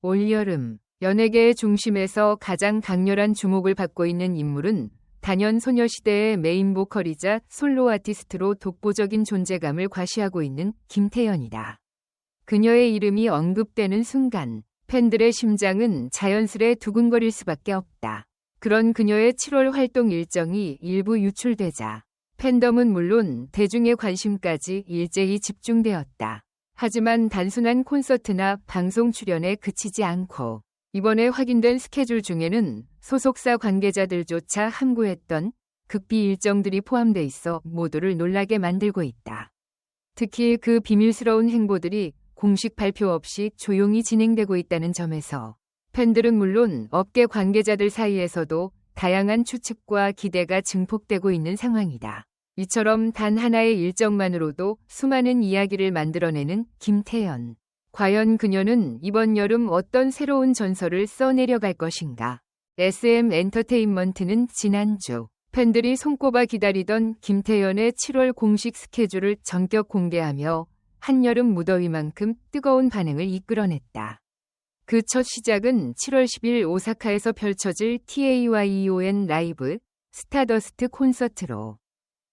올여름 연예계의 중심에서 가장 강렬한 주목을 받고 있는 인물은 단연 소녀시대의 메인 보컬이자 솔로 아티스트로 독보적인 존재감을 과시하고 있는 김태연이다. 그녀의 이름이 언급되는 순간 팬들의 심장은 자연스레 두근거릴 수밖에 없다. 그런 그녀의 7월 활동 일정이 일부 유출되자 팬덤은 물론 대중의 관심까지 일제히 집중되었다. 하지만 단순한 콘서트나 방송 출연에 그치지 않고 이번에 확인된 스케줄 중에는 소속사 관계자들조차 함구했던 극비 일정들이 포함돼 있어 모두를 놀라게 만들고 있다. 특히 그 비밀스러운 행보들이 공식 발표 없이 조용히 진행되고 있다는 점에서 팬들은 물론 업계 관계자들 사이에서도 다양한 추측과 기대가 증폭되고 있는 상황이다. 이처럼 단 하나의 일정만으로도 수많은 이야기를 만들어내는 김태연. 과연 그녀는 이번 여름 어떤 새로운 전설을 써내려갈 것인가? SM 엔터테인먼트는 지난주 팬들이 손꼽아 기다리던 김태연의 7월 공식 스케줄을 전격 공개하며 한여름 무더위만큼 뜨거운 반응을 이끌어냈다. 그 첫 시작은 7월 10일 오사카에서 펼쳐질 TAYEON 라이브 스타더스트 콘서트로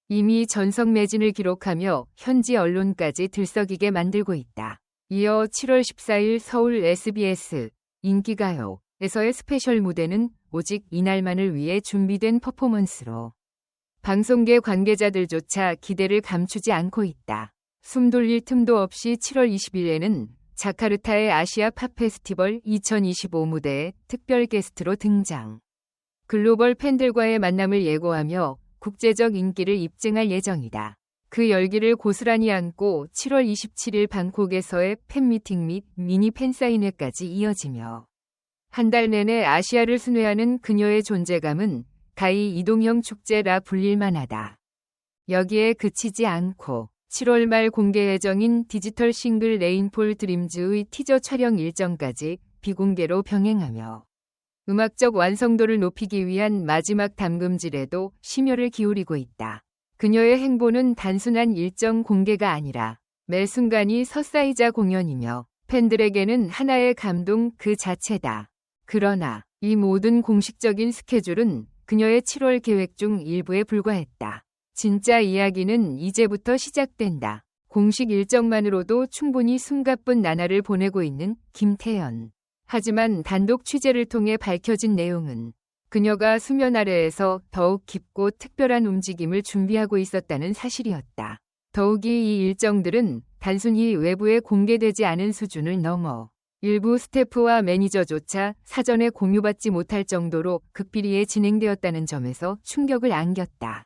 이미 전성 매진을 기록하며 현지 언론까지 들썩이게 만들고 있다. 이어 7월 14일 서울 SBS 인기가요에서의 스페셜 무대는 오직 이날만을 위해 준비된 퍼포먼스로 방송계 관계자들조차 기대를 감추지 않고 있다. 숨 돌릴 틈도 없이 7월 20일에는 자카르타의 아시아 팝 페스티벌 2025 무대에 특별 게스트로 등장. 글로벌 팬들과의 만남을 예고하며 국제적 인기를 입증할 예정이다. 그 열기를 고스란히 안고 7월 27일 방콕에서의 팬미팅 및 미니 팬사인회까지 이어지며 한 달 내내 아시아를 순회하는 그녀의 존재감은 가히 이동형 축제라 불릴만 하다. 여기에 그치지 않고 7월 말 공개 예정인 디지털 싱글 레인폴 드림즈의 티저 촬영 일정까지 비공개로 병행하며 음악적 완성도를 높이기 위한 마지막 담금질에도 심혈을 기울이고 있다. 그녀의 행보는 단순한 일정 공개가 아니라 매 순간이 서사이자 공연이며 팬들에게는 하나의 감동 그 자체다. 그러나 이 모든 공식적인 스케줄은 그녀의 7월 계획 중 일부에 불과했다. 진짜 이야기는 이제부터 시작된다. 공식 일정만으로도 충분히 숨가쁜 나날을 보내고 있는 김태연. 하지만 단독 취재를 통해 밝혀진 내용은 그녀가 수면 아래에서 더욱 깊고 특별한 움직임을 준비하고 있었다는 사실이었다. 더욱이 이 일정들은 단순히 외부에 공개되지 않은 수준을 넘어 일부 스태프와 매니저조차 사전에 공유받지 못할 정도로 극비리에 진행되었다는 점에서 충격을 안겼다.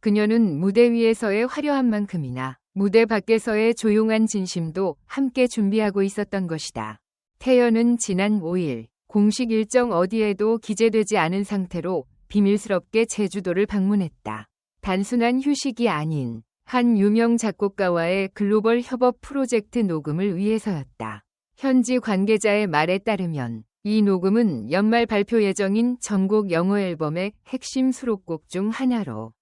그녀는 무대 위에서의 화려한 만큼이나 무대 밖에서의 조용한 진심도 함께 준비하고 있었던 것이다. 태연은 지난 5일 공식 일정 어디에도 기재되지 않은 상태로 비밀스럽게 제주도를 방문했다. 단순한 휴식이 아닌 한 유명 작곡가와의 글로벌 협업 프로젝트 녹음을 위해서였다. 현지 관계자의 말에 따르면 이 녹음은 연말 발표 예정인 전곡 영어 앨범의 핵심 수록곡 중 하나로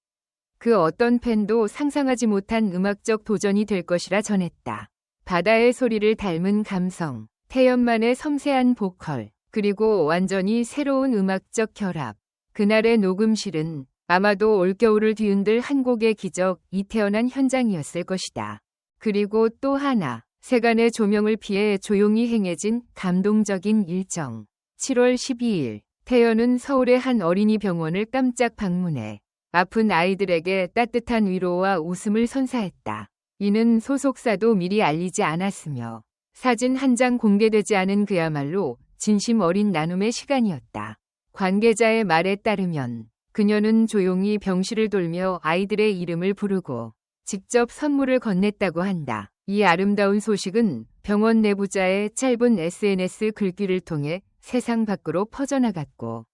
그 어떤 팬도 상상하지 못한 음악적 도전이 될 것이라 전했다. 바다의 소리를 닮은 감성, 태연만의 섬세한 보컬, 그리고 완전히 새로운 음악적 결합. 그날의 녹음실은 아마도 올겨울을 뒤흔들 한 곡의 기적 이 태어난 현장이었을 것이다. 그리고 또 하나, 세간의 조명을 피해 조용히 행해진 감동적인 일정. 7월 12일, 태연은 서울의 한 어린이 병원을 깜짝 방문해 아픈 아이들에게 따뜻한 위로와 웃음을 선사했다. 이는 소속사도 미리 알리지 않았으며 사진 한 장 공개되지 않은 그야말로 진심 어린 나눔의 시간이었다. 관계자의 말에 따르면 그녀는 조용히 병실을 돌며 아이들의 이름을 부르고 직접 선물을 건넸다고 한다. 이 아름다운 소식은 병원 내부자의 짧은 SNS 글귀를 통해 세상 밖으로 퍼져나갔고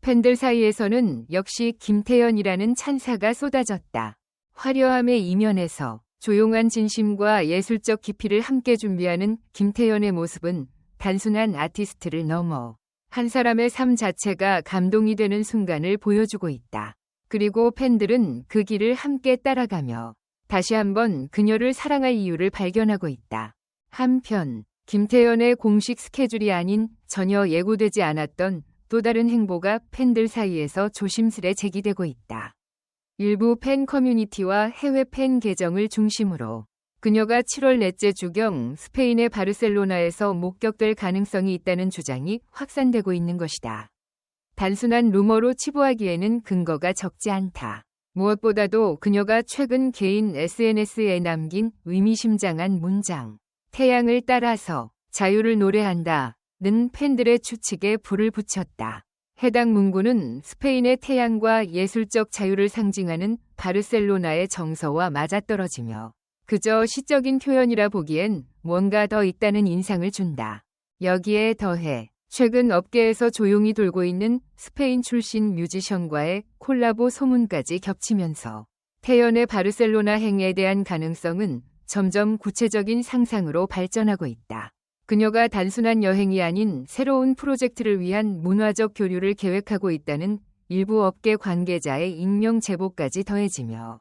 팬들 사이에서는 역시 김태연이라는 찬사가 쏟아졌다. 화려함의 이면에서 조용한 진심과 예술적 깊이를 함께 준비하는 김태연의 모습은 단순한 아티스트를 넘어 한 사람의 삶 자체가 감동이 되는 순간을 보여주고 있다. 그리고 팬들은 그 길을 함께 따라가며 다시 한번 그녀를 사랑할 이유를 발견하고 있다. 한편 김태연의 공식 스케줄이 아닌 전혀 예고되지 않았던 또 다른 행보가 팬들 사이에서 조심스레 제기되고 있다. 일부 팬 커뮤니티와 해외 팬 계정을 중심으로 그녀가 7월 넷째 주경 스페인의 바르셀로나에서 목격될 가능성이 있다는 주장이 확산되고 있는 것이다. 단순한 루머로 치부하기에는 근거가 적지 않다. 무엇보다도 그녀가 최근 개인 SNS에 남긴 의미심장한 문장, 태양을 따라서 자유를 노래한다. 는 팬들의 추측에 불을 붙였다. 해당 문구는 스페인의 태양과 예술적 자유를 상징하는 바르셀로나의 정서와 맞아떨어지며 그저 시적인 표현이라 보기엔 뭔가 더 있다는 인상을 준다. 여기에 더해 최근 업계에서 조용히 돌고 있는 스페인 출신 뮤지션과의 콜라보 소문까지 겹치면서 태연의 바르셀로나 행에 대한 가능성은 점점 구체적인 상상으로 발전하고 있다. 그녀가 단순한 여행이 아닌 새로운 프로젝트를 위한 문화적 교류를 계획하고 있다는 일부 업계 관계자의 익명 제보까지 더해지며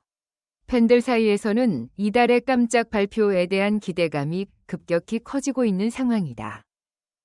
팬들 사이에서는 이달의 깜짝 발표에 대한 기대감이 급격히 커지고 있는 상황이다.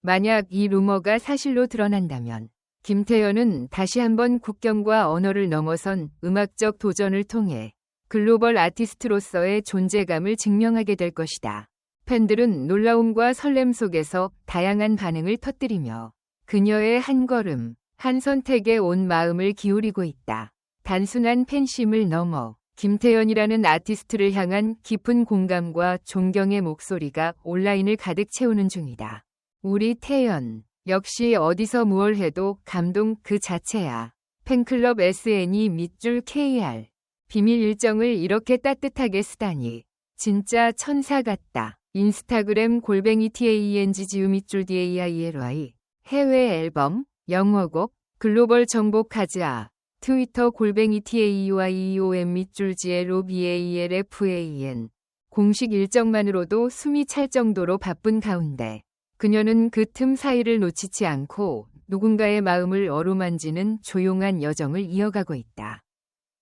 만약 이 루머가 사실로 드러난다면 김태현은 다시 한번 국경과 언어를 넘어선 음악적 도전을 통해 글로벌 아티스트로서의 존재감을 증명하게 될 것이다. 팬들은 놀라움과 설렘 속에서 다양한 반응을 터뜨리며 그녀의 한 걸음, 한 선택에 온 마음을 기울이고 있다. 단순한 팬심을 넘어 김태연이라는 아티스트를 향한 깊은 공감과 존경의 목소리가 온라인을 가득 채우는 중이다. 우리 태연, 역시 어디서 무얼 해도 감동 그 자체야. 팬클럽 SNE 밑줄 KR. 비밀 일정을 이렇게 따뜻하게 쓰다니. 진짜 천사 같다. 인스타그램 골뱅이 TANG 지우 밑줄 DAILY 해외 앨범 영어곡 글로벌 정보 카즈아 트위터 골뱅이 TAUIEOM 밑줄 GLO BAELFAN 공식 일정만으로도 숨이 찰 정도로 바쁜 가운데 그녀는 그 틈 사이를 놓치지 않고 누군가의 마음을 어루만지는 조용한 여정을 이어가고 있다.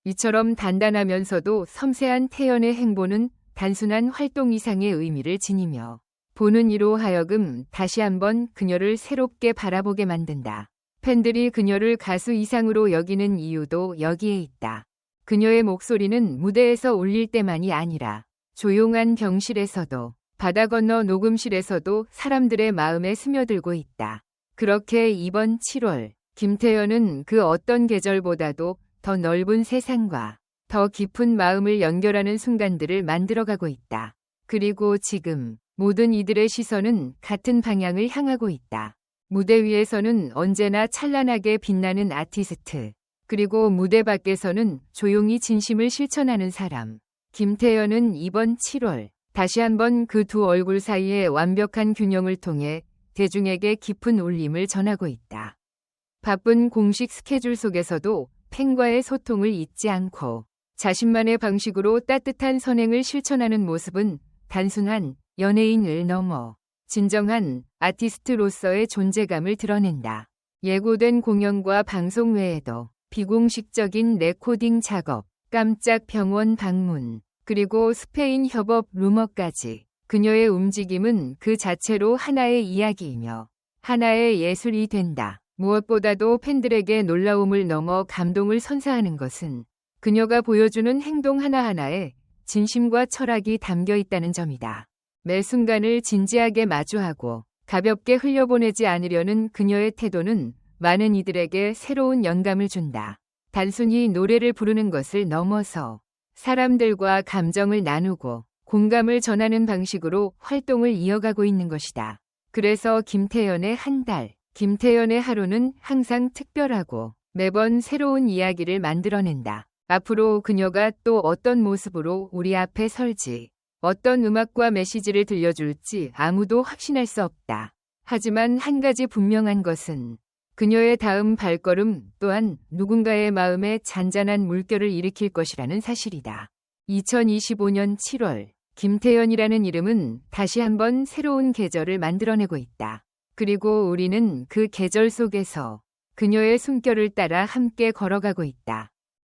이처럼 단단하면서도 섬세한 태연의 행보는 단순한 활동 이상의 의미를 지니며 보는 이로 하여금 다시 한번 그녀를 새롭게 바라보게 만든다. 팬들이 그녀를 가수 이상으로 여기는 이유도 여기에 있다. 그녀의 목소리는 무대에서 울릴 때만이 아니라 조용한 병실에서도 바다 건너 녹음실에서도 사람들의 마음에 스며들고 있다. 그렇게 이번 7월 김태연은 그 어떤 계절보다도 더 넓은 세상과 더 깊은 마음을 연결하는 순간들을 만들어가고 있다. 그리고 지금 모든 이들의 시선은 같은 방향을 향하고 있다. 무대 위에서는 언제나 찬란하게 빛나는 아티스트, 그리고 무대 밖에서는 조용히 진심을 실천하는 사람. 김태연은 이번 7월 다시 한번 그 두 얼굴 사이의 완벽한 균형을 통해 대중에게 깊은 울림을 전하고 있다. 바쁜 공식 스케줄 속에서도 팬과의 소통을 잊지 않고 자신만의 방식으로 따뜻한 선행을 실천하는 모습은 단순한 연예인을 넘어 진정한 아티스트로서의 존재감을 드러낸다. 예고된 공연과 방송 외에도 비공식적인 레코딩 작업, 깜짝 병원 방문, 그리고 스페인 협업 루머까지 그녀의 움직임은 그 자체로 하나의 이야기이며 하나의 예술이 된다. 무엇보다도 팬들에게 놀라움을 넘어 감동을 선사하는 것은 그녀가 보여주는 행동 하나하나에 진심과 철학이 담겨 있다는 점이다. 매 순간을 진지하게 마주하고 가볍게 흘려보내지 않으려는 그녀의 태도는 많은 이들에게 새로운 영감을 준다. 단순히 노래를 부르는 것을 넘어서 사람들과 감정을 나누고 공감을 전하는 방식으로 활동을 이어가고 있는 것이다. 그래서 김태연의 한 달, 김태연의 하루는 항상 특별하고 매번 새로운 이야기를 만들어낸다. 앞으로 그녀가 또 어떤 모습으로 우리 앞에 설지, 어떤 음악과 메시지를 들려줄지 아무도 확신할 수 없다. 하지만 한 가지 분명한 것은 그녀의 다음 발걸음 또한 누군가의 마음에 잔잔한 물결을 일으킬 것이라는 사실이다. 2025년 7월, 김태연이라는 이름은 다시 한번 새로운 계절을 만들어내고 있다. 그리고 우리는 그 계절 속에서 그녀의 숨결을 따라 함께 걸어가고 있다.